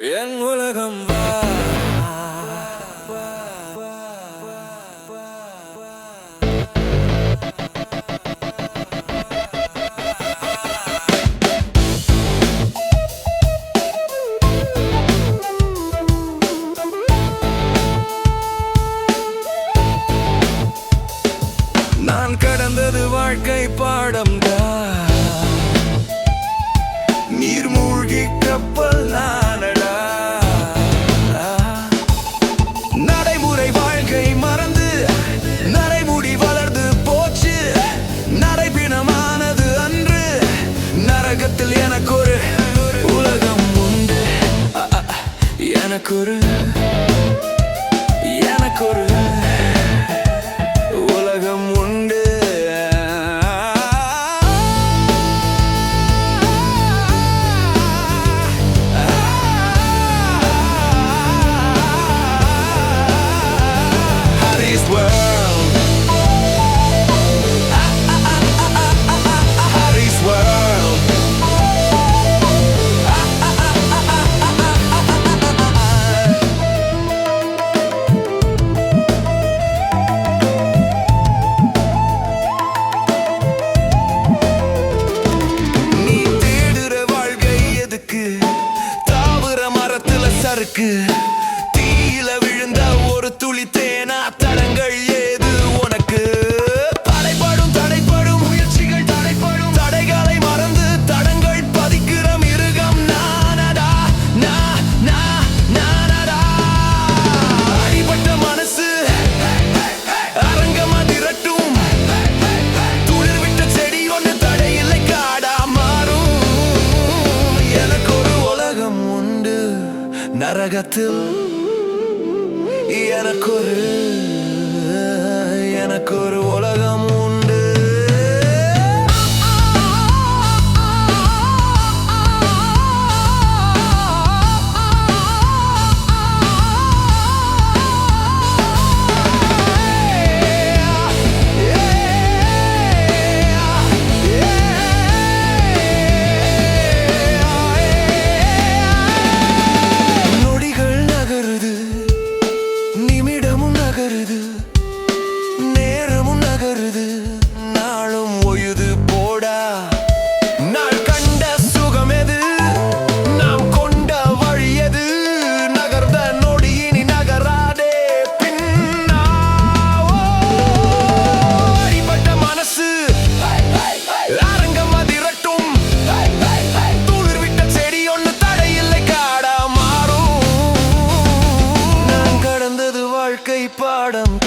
என் உலகம் வா. நான் கடந்தது வாழ்க்கை பாடம் நீர் மூழ்கி கப்பல் நான் எனக்கு ஒரு எனக்கு ஒரு உலகம் இருக்கு. தீயில விழுந்த ஒரு துளி தே நரகத்தில் எனக்கொரு எனக்கொரு உலக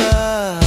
love.